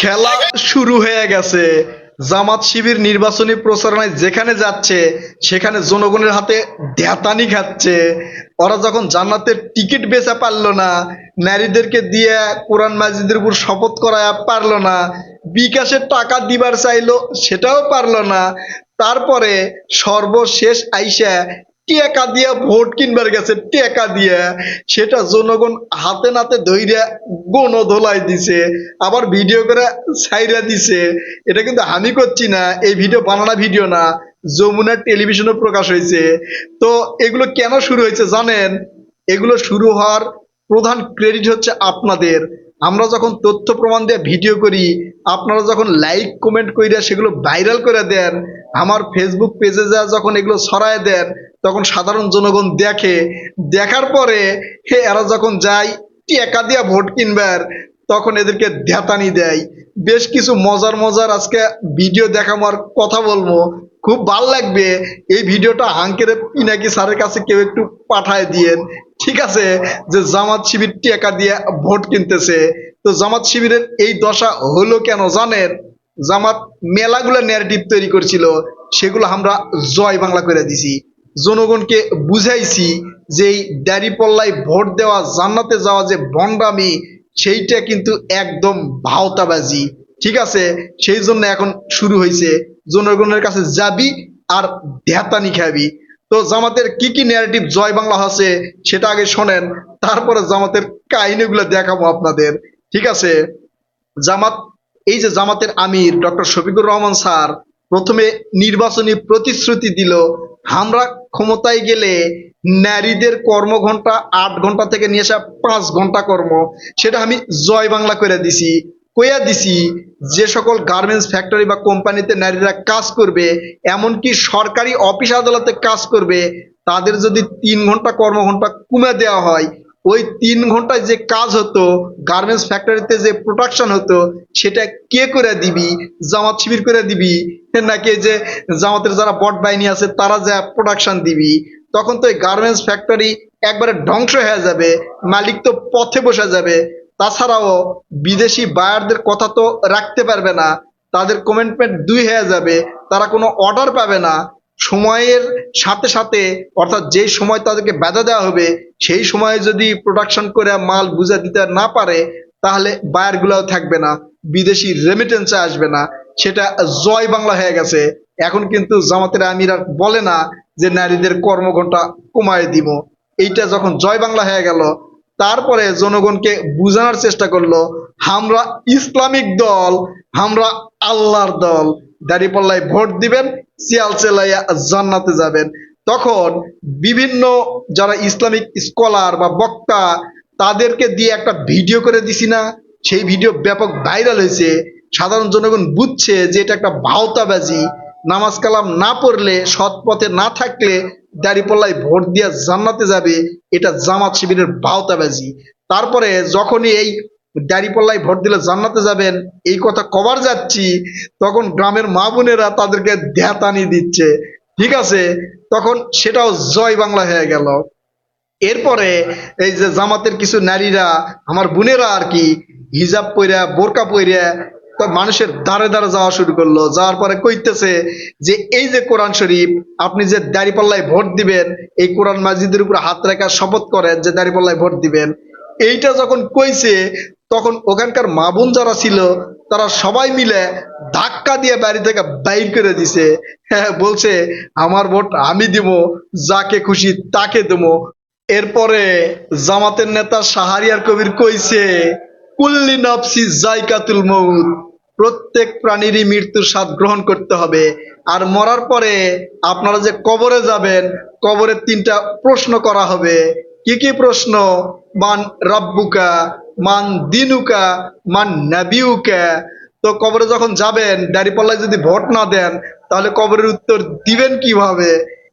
খেলা শুরু হয়ে গেছে। জামাত শিবির নির্বাচনী প্রচারণায় যেখানে যাচ্ছে সেখানে জনগণের হাতে দেতানি খাচ্ছে। ওরা যখন জান্নাতের টিকিট বেচা পারল না নারীদেরকে দিয়ে কোরআন মাজিদের উপর শপথ করায় পারল না বিকাশের টাকা দিবার চাইলো সেটাও পারল না। তারপরে সর্বশেষ আইসা টেকা দিয়া ভোট কিনবার গেছে টেকা দিয়া। সেটা জনগণ হাতে নাতে ধইরা গণ ধোলাই দিছে, আবার ভিডিও করে ছাইরা দিছে। এটা কিন্তু আমি করছি না, এই ভিডিও বানানা ভিডিও না, যমুনা টেলিভিশনে প্রকাশ হয়েছে তো এগুলো কেন শুরু হয়েছে জানেন? এগুলো শুরু হওয়ার প্রধান ক্রেডিট হচ্ছে আপনাদের। আমরা যখন তথ্য প্রমাণ দিয়ে ভিডিও করি, আপনারা যখন লাইক কমেন্ট কইরা সেগুলো ভাইরাল করে দেন আমার ফেসবুক পেজে যা যখন এগুলো ছড়ায় দেন, তখন সাধারণ জনগণ দেখে। দেখার পরে, হে, এরা যখন যায় টেকা দিয়া ভোট কিনবার, তখন এদেরকে ধ্যাতানি দেয়। বেশ কিছু মজার মজার আজকে ভিডিও দেখামার কথা বলব। খুব ভালো লাগবে। এই ভিডিওটা আঙ্কের পিনাকি স্যারের কাছে কেউ একটু পাঠায় দিয়েন। ঠিক আছে, যে জামাত শিবির টেকা দিয়ে ভোট কিনতেছে। তো জামাত শিবিরের এই দশা হলো কেন জানেন? জামাত মেলাগুলো ন্যারেটিভ তৈরি করছিল, সেগুলো আমরা জয় বাংলা করে দিছি। জনগণকে বুঝাইছি যে এই দাড়িপল্লায় ভোট দেওয়া, জান্নাতে যাওয়া যে ভণ্ডামি সেইটা কিন্তু একদম ভাওতাবাজি। ঠিক আছে? সেই জন্য এখন শুরু হয়েছে জনগণের কাছে যাবি আর ধ্যাতানি খাবি। তো জামাতের কি কি ন্যারেটিভ জয় বাংলা আছে সেটা আগে শোনেন। তারপরে জামাতের কাহিনীগুলো দেখাবো আপনাদের। ঠিক আছে? জামাত এই যে জামাতের আমির ডক্টর শফিকুর রহমান স্যার প্রথমে নির্বাচনী প্রতিশ্রুতি দিল, আমরা ক্ষমতায় গেলে নারীদের কর্মঘন্টা আট ঘণ্টা থেকে নিয়ে আসা পাঁচ ঘণ্টা কর্ম, সেটা আমি জয় বাংলা করে দিছি, কইয়া দিছি যে সকল গার্মেন্টস ফ্যাক্টরি বা কোম্পানিতে নারীরা কাজ করবে, এমনকি সরকারি অফিস আদালতে কাজ করবে, তাদের যদি তিন ঘণ্টা কর্মঘন্টা কমে দেওয়া হয় ওই তিন ঘন্টায় যে কাজ হতো গার্মেন্টস ফ্যাক্টরিতে যে প্রোডাকশন হতো, সেটা কে করে দিবি? জামাত শিবির করে দিবি? নাকি যে জামাতের যারা বট বাহিনী আছে, তারা যা প্রোডাকশন দিবি? তখন তো এই গার্মেন্টস ফ্যাক্টরি একবারে ধ্বংস হয়ে যাবে, মালিক তো পথে বসে যাবে। তাছাড়াও বিদেশি বায়ারদের কথা তো রাখতে পারবে না, তাদের কমিটমেন্ট দুই হয়ে যাবে, তারা কোনো অর্ডার পাবে না। সময়ের সাথে সাথে, অর্থাৎ যেই সময় তাদেরকে বাধা দেওয়া হবে, সেই সময়ে যদি প্রোডাকশন করে মাল বুঝে দিতে না পারে, তাহলে বায়ার গুলাও থাকবে না, বিদেশি রেমিটেন্সে আসবে না। সেটা জয় বাংলা হয়ে গেছে। এখন কিন্তু জামাতের আমির আর বলে না যে নারীদের কর্মঘন্টা কমায় দিব। এইটা যখন জয় বাংলা হয়ে গেল, তারপরে জনগণকে বোঝানোর চেষ্টা করল, আমরা ইসলামিক দল, আমরা আল্লাহর দল। দাঁড়িপাল্লায় ভোট দিবেন সিয়াল চেলাইয়া জান্নাতে যাবেন। তখন বিভিন্ন যারা ইসলামিক স্কলার বা বক্তা, তাদেরকে দিয়ে একটা ভিডিও করে দিছি না। সেই ভিডিও ব্যাপক ভাইরাল হয়েছে। সাধারণ জনগণ বুঝছে যে এটা একটা ভাওতাবাজি। নামাজ কালাম না পড়লে, সৎ পথে না থাকলে দাঁড়িপাল্লায় ভোট দিয়ে জান্নাতে যাবে। এটা জামাত শিবিরের ভাওতাবাজি। তারপরে যখনই এই দাঁড়িপাল্লায় ভোট দিলে জান্নাতে যাবেন। এই কথা কবার যাচ্ছি, তখন গ্রামের মা বোনেরা তাদেরকে ধ্যাতানি দিচ্ছে। ঠিক আছে? তখন সেটাও জয় বাংলা হয়ে গেল। এরপরে এই যে জামাতের কিছু নারীরা, আমার বোনেরা আর কি, হিজাব পইরা, বোরকা পইরা, তো মানুষের দাঁড়ে দাঁড়ে যাওয়া শুরু করল। যাওয়ার পরে কইতেছে যে, এই যে কোরআন শরীফ, আপনি যে দাঁড়িপাল্লায় ভোট দিবেন, এই কোরআন মাজিদের উপর হাত রেখা শপথ করেন যে দাঁড়িপাল্লায় ভোট দিবেন। এইটা যখন কইছে তখন ওখানকার মা বোন যারা ছিল, তারা সবাই মিলে ধাক্কা দিয়ে বাড়ি থেকে বাইর করে দিছে। হ্যাঁ বলছে, আমার ভোট আমি দিব, যাকে খুশি তাকে দেবো। এরপরে জামাতের নেতা শাহারিয়ার কবির কইছে, কুল্লি নফসি জাইকাতুল মউত। প্রত্যেক প্রাণীরই মৃত্যুর স্বাদ গ্রহণ করতে হবে। আর মরার পরে আপনারা যে কবরে যাবেন কবরের তিনটা প্রশ্ন করা হবে। কি কি প্রশ্ন? মান রাব্বুকা মান দিনুকা, মান নাবিউকা। তো কবরে যখন যাবেন, দাঁড়িপাল্লায় যদি ভোট না দেন, তাহলে কবরের উত্তর দিবেন কীভাবে?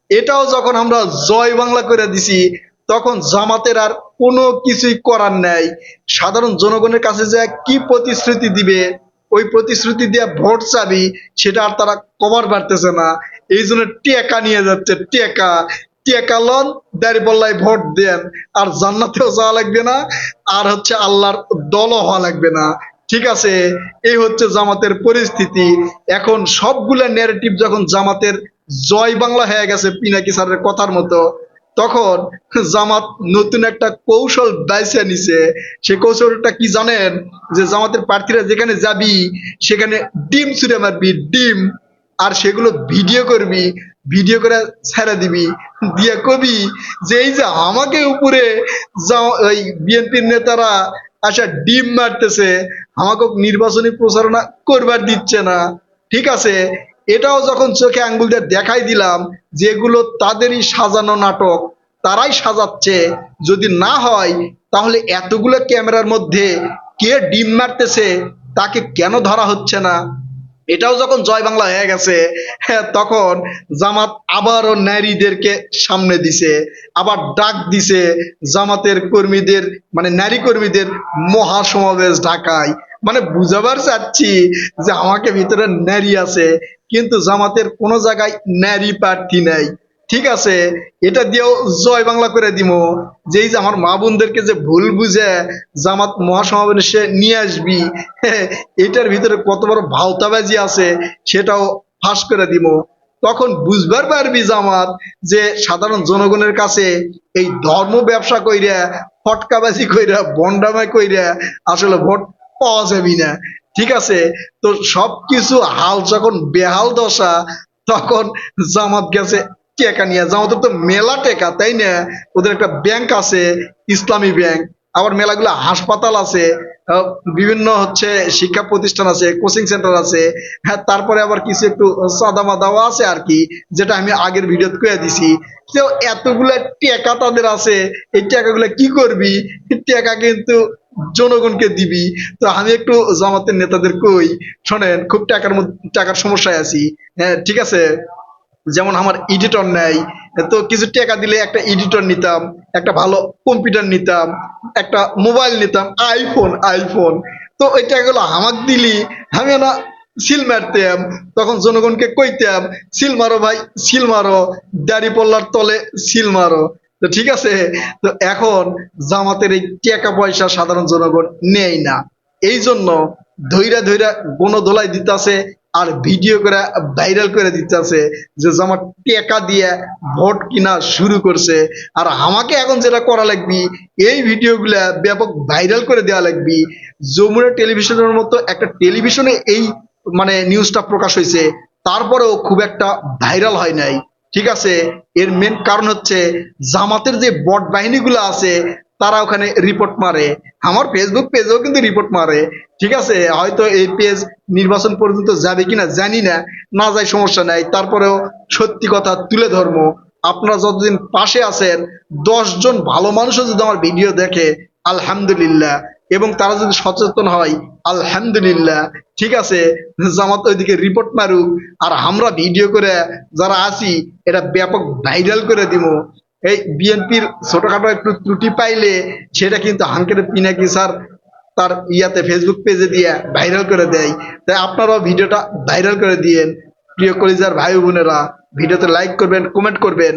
এটাও যখন আমরা জয় বাংলা করে দিছি, তখন জামাতের আর কোনো কিছুই করার নাই। সাধারণ জনগণের কাছে যে কি প্রতিশ্রুতি দিবে, ওই প্রতিশ্রুতি দিয়ে ভোট চাবি, সেটা আর তারা কভার পারতেছে না। এই জন্য টেকা নিয়ে যাচ্ছে টেকা টেকালন দাঁড়িপাল্লায় ভোট দেন, আর জান্নাতেও যাওয়া লাগবে না, আর হচ্ছে আল্লাহর দলও হওয়া লাগবে না। ঠিক আছে? এই হচ্ছে জামাতের পরিস্থিতি। এখন সবগুলা ন্যারেটিভ যখন জামাতের জয় বাংলা হয়ে গেছে, পিনাকি স্যারের কথার মতো, তখন জামাত নতুন একটা কৌশল বাইছে নিছে। সে কৌশলটা কি জানেন? যে জামাতের প্রার্থীরা যেখানে যাবি, সেখানে ডিম ছুড়ে মারবি, ডিম, আর সেগুলো ভিডিও করবি ভিডিও করে ছেড়ে দিবি, দিয়ে কবি যে এই যে আমাকে উপরে ওই বিএনপির নেতারা আচ্ছা ডিম মারতেছে, আমাকে নির্বাচনী প্রচারণা করবার দিচ্ছে না। ঠিক আছে? এটাও যখন চোখে আঙ্গুল দিয়ে দেখাই দিলাম যেগুলো তাদেরই সাজানো নাটক, তারাই সাজাচ্ছে। যদি না হয়, তাহলে এতগুলো ক্যামেরার মধ্যে কে ডিম মারতেছে, তাকে কেন ধরা হচ্ছে না? এটাও যখন জয় বাংলা হয়ে গেছে, তখন জামাত আবারও নারীদেরকে সামনে দিছে, আবার ডাক দিছে জামাতের কর্মীদের মানে নারী কর্মীদের মহাসমাবেশ ঢাকায়। মানে বুঝাবার চাচ্ছি যে আমাকে ভিতরে নারী আছে, কিন্তু জামাতের কোনো জায়গায় নারী প্রার্থী নেই। ঠিক আছে, এটা দিয়েও জয় বাংলা করে দিব যে এই যে আমার মা বোনদেরকে যে ভুল বুঝে জামাত মহাসমাবেশে নিয়ে আসবি এটার ভিতরে কত বড় ভাওতাবাজি আছে সেটাও ফাঁস করে দিব তখন বুঝবার পারবি জামাত যে সাধারণ জনগণের কাছে এই ধর্ম ব্যবসা কইরা, ফটকাবাজি কইরা বন্ডামাই কইরা আসলে ভোট পাওয়া যাবি না। ঠিক আছে, তো সবকিছু হাল যখন বেহাল দশা, তখন জামাত গেছে টেকা নিয়ে জামাতের তো মেলা টেকা, তাই না? ওদের একটা ব্যাংক আছে, ইসলামী ব্যাংক আবার মেলাগুলো হাসপাতাল আছে বিভিন্ন হচ্ছে শিক্ষা প্রতিষ্ঠান আছে কোচিং সেন্টার আছে। হ্যাঁ তারপরে আবার কিছু একটু সাদা মাদাও আছে আর কি, যেটা আমি আগের ভিডিও কয়ে দিছি। তো এতগুলা টাকা তাদের আছে, এই টাকাগুলো কি করবি? টাকা কিন্তু জনগণকে দিবি। তো আমি একটু জামাতের নেতাদের কই, শোনেন, খুব টাকার টাকার সমস্যায় আছি। হ্যাঁ ঠিক আছে? যেমন আমার এডিটর নেই, তো কিছু টাকা দিলে একটা এডিটর নিতাম, একটা ভালো কম্পিউটার নিতাম, একটা মোবাইল নিতাম আইফোন আইফোন তো ওই টাকাগুলো আমাক দিলি, আমি না সিল মারতাম, তখন জনগণকে কইতাম, সিল মারো ভাই, সিল মারো, দাড়ি পল্লার তলে সিল মারো। তো ঠিক আছে? তো এখন জামাতের এই টাকা পয়সা সাধারণ জনগণ নেই না। এই জন্য ধৈরা ধৈরা গণধোলাই দিতেছে আর ভিডিও করে ভাইরাল করে দিতেছে যে জামা টেকা দিয়ে ভোট কিনা শুরু করছে। আর আমাকে এখন যেটা করা লাগবি, এই ভিডিওগুলা ব্যাপক ভাইরাল করে দেওয়া লাগবি। যমুনা টেলিভিশনের মতো একটা টেলিভিশনে এই মানে নিউজটা প্রকাশ হয়েছে, তারপরেও খুব একটা ভাইরাল হয় নাই। ঠিক আছে? এর মেন কারণ হচ্ছে জামাতের যে বট বাহিনীগুলো আছে তারা ওখানে রিপোর্ট মারে। আমার ফেসবুক পেজেও কিন্তু রিপোর্ট মারে। ঠিক আছে? হয়তো এই পেজ নির্বাচন পর্যন্ত যাবে কিনা জানি না। না যায় সমস্যা নাই। তারপরেও সত্যি কথা তুলে ধর্ম। আপনারা যতদিন পাশে আছেন জন ভালো মানুষও যদি আমার ভিডিও দেখে, আলহামদুলিল্লাহ। এবং তারা যদি সচেতন হয়, আলহামদুলিল্লাহ। ঠিক আছে? জামাত ওইদিকে রিপোর্ট মারুক। আর আমরা ভিডিও করে যারা আছি, এটা ব্যাপক ভাইরাল করে দিব এই বিএনপির ছোটখাটো একটু ত্রুটি পাইলে সেটা কিন্তু হাঙ্কের পিনাকি স্যার তার ইয়াতে ফেসবুক পেজে দিয়ে ভাইরাল করে দেয়। তাই আপনারাও ভিডিওটা ভাইরাল করে দিয়েন। প্রিয় কলিজার ভাই বোনেরা, ভিডিওতে লাইক করবেন কমেন্ট করবেন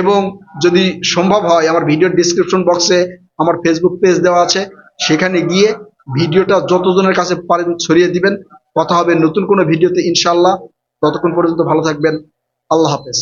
এবং যদি সম্ভব হয় আমার ভিডিওর ডিসক্রিপশন বক্সে আমার ফেসবুক পেজ দেওয়া আছে, সেখানে গিয়ে ভিডিওটা যতজনের কাছে পারেন ছড়িয়ে দিবেন। কথা হবে নতুন কোনো ভিডিওতে ইনশাল্লাহ ততক্ষণ পর্যন্ত ভালো থাকবেন। আল্লাহ হাফেজ।